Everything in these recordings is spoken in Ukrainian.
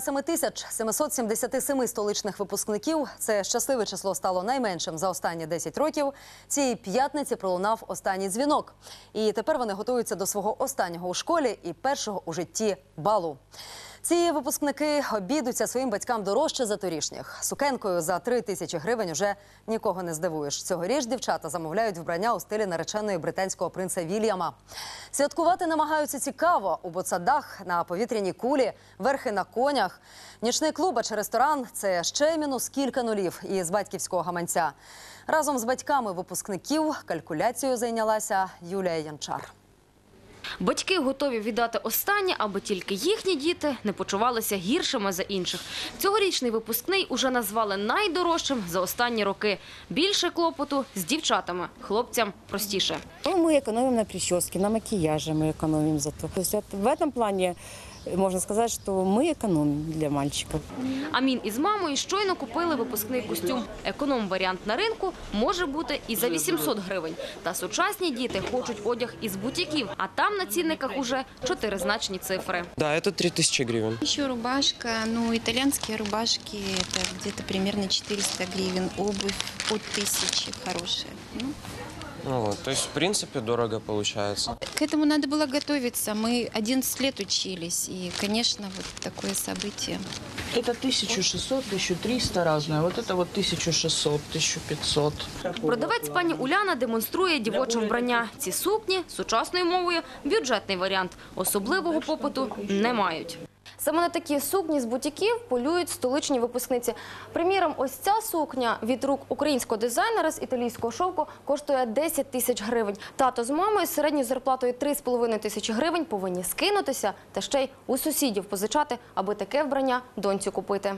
7 тисяч 777 столичних випускників це щасливе число стало найменшим за останні 10 років. Цієї п'ятниці пролунав останній дзвінок. І тепер вони готуються до свого останнього у школі і першого у житті балу. Ці випускники обідуться своїм батькам дорожче за торішніх. Сукенкою за 3 тисячі гривень уже нікого не здивуєш. Цьогоріч дівчата замовляють вбрання у стилі нареченої британського принца Вільяма. Святкувати намагаються цікаво у боцадах на повітряній кулі, верхи на конях. Нічний клуб а чи ресторан це ще мінус кілька нулів із батьківського гаманця. Разом з батьками випускників калькуляцією зайнялася Юлія Янчар. Батьки готові віддати останнє, аби тільки їхні діти не почувалися гіршими за інших. Цьогорічний випускний уже назвали найдорожчим за останні роки. Більше клопоту з дівчатами, хлопцям простіше. Ну, мы экономим на прическе, на макияже мы экономим зато. То есть это- в этом плане э, можно сказать, что мы экономим для мальчиков. Амін із мамою щойно купили випускний костюм. Економ-варіант на ринку може бути і за 800 гривень. Та сучасні діти хочуть одяг із бутіків, а там на цінниках уже чотиризначні цифри. Да, это 3000 гривен. Еще рубашка, ну, итальянские рубашки, это где-то примерно 400 гривен, обувь от тысячи хорошая. Ну, Ну вот, то есть, в принципе, дорого получается. к этому надо было готовиться. Мы 11 лет учились, и, конечно, вот такое событие. Это 1600, 1300 разное. Вот это вот 1600, 1500. Продавець пані Уляна демонструє дівоче вбрання. Ці сукні сучасною мовою бюджетний варіант. Особливого попиту не мають. Саме на такі сукні з бутіків полюють столичні випускниці. Приміром, ось ця сукня від рук українського дизайнера з італійського шовку коштує 10 тисяч гривень. Тато з мамою з середньою зарплатою 3,5 тисячі гривень повинні скинутися та ще й у сусідів позичати, аби таке вбрання доньці купити.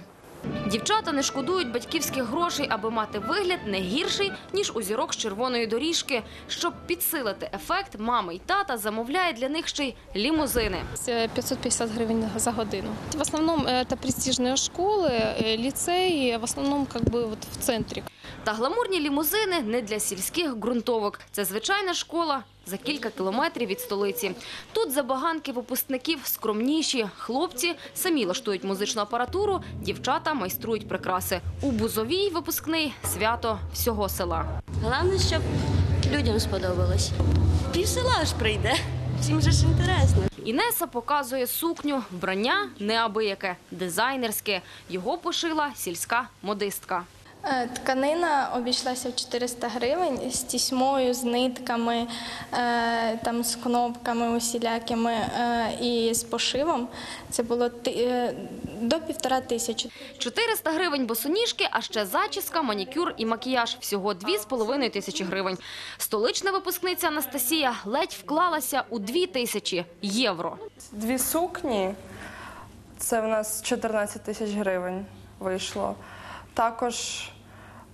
Дівчата не шкодують батьківських грошей, аби мати вигляд не гірший, ніж у зірок з червоної доріжки. Щоб підсилити ефект, мама й тата замовляють для них ще й лімузини. Це 550 гривень за годину. В основном это престижные школы, э, лицеи, в основном как бы вот в центре. Та гламурні лімузини не для сільських ґрунтовок. Це звичайна школа за кілька кілометрів від столиці. Тут забаганки випускників скромніші. Хлопці самі лаштують музичну апаратуру, дівчата майструють прикраси. У Бузовій випускний свято всього села. Головне, щоб людям сподобалось. Пів села ж прийде. Всім же ж інтересно. Інеса показує сукню, вбрання неабияке, дизайнерське. Його пошила сільська модистка. Е, Тканина обійшлася в 400 гривень з тісьмою, з нитками, е, там, з кнопками усілякими е, і з пошивом. Це було до півтора тисячі. 400 гривень босоніжки, а ще зачіска, манікюр і макіяж. Всього 2,5 тисячі гривень. Столична випускниця Анастасія ледь вклалася у 2 тисячі євро. Дві сукні це в нас 14 тисяч гривень вийшло. Також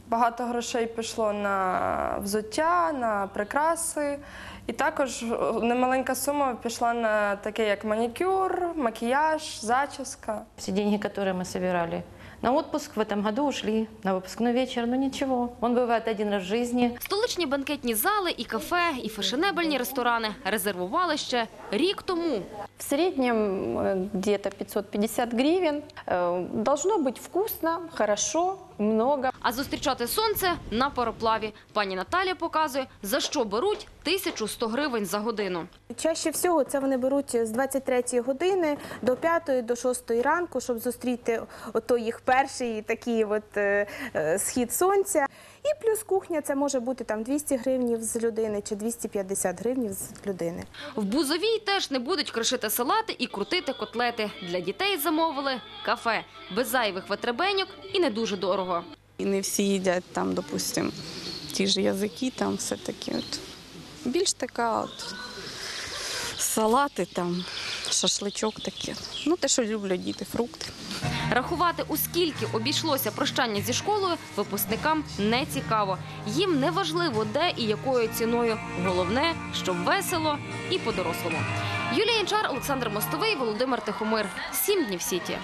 багато грошей пішло на взуття, на прикраси. І також немаленька сума пішла на таке, як манікюр, макіяж, зачіска. Всі деньги, які ми собирали на отпуск в этом году ушли на выпускной вечер, но ничего. Он бывает один раз в жизни. Столичні банкетні зали, і кафе, і фешенебельні ресторани резервували ще рік тому. В среднем э, где-то 550 гривен. Э, Должно быть вкусно, хорошо, много. А зустрічати сонце на пароплаві. Пані Наталя показує, за що беруть 1100 гривень за годину. Чаще всього це вони беруть з 23 години до 5 до 6 ранку, щоб зустріти ото їх перший такий от е, е, схід сонця. І плюс кухня це може бути там 200 гривнів з людини чи 250 гривнів з людини. В Бузовій теж не будуть кришити салати і крутити котлети. Для дітей замовили кафе без зайвих витребеньок і не дуже дорого. І не всі їдять там, допустимо, ті ж язики, там все таки от. Більш така от салати там, шашличок таке. Ну, те, що люблять діти, фрукти. Рахувати, у скільки обійшлося прощання зі школою, випускникам не цікаво. Їм не важливо, де і якою ціною. Головне, щоб весело і по-дорослому. Юлія Янчар, Олександр Мостовий, Володимир Тихомир. Сім днів сіті.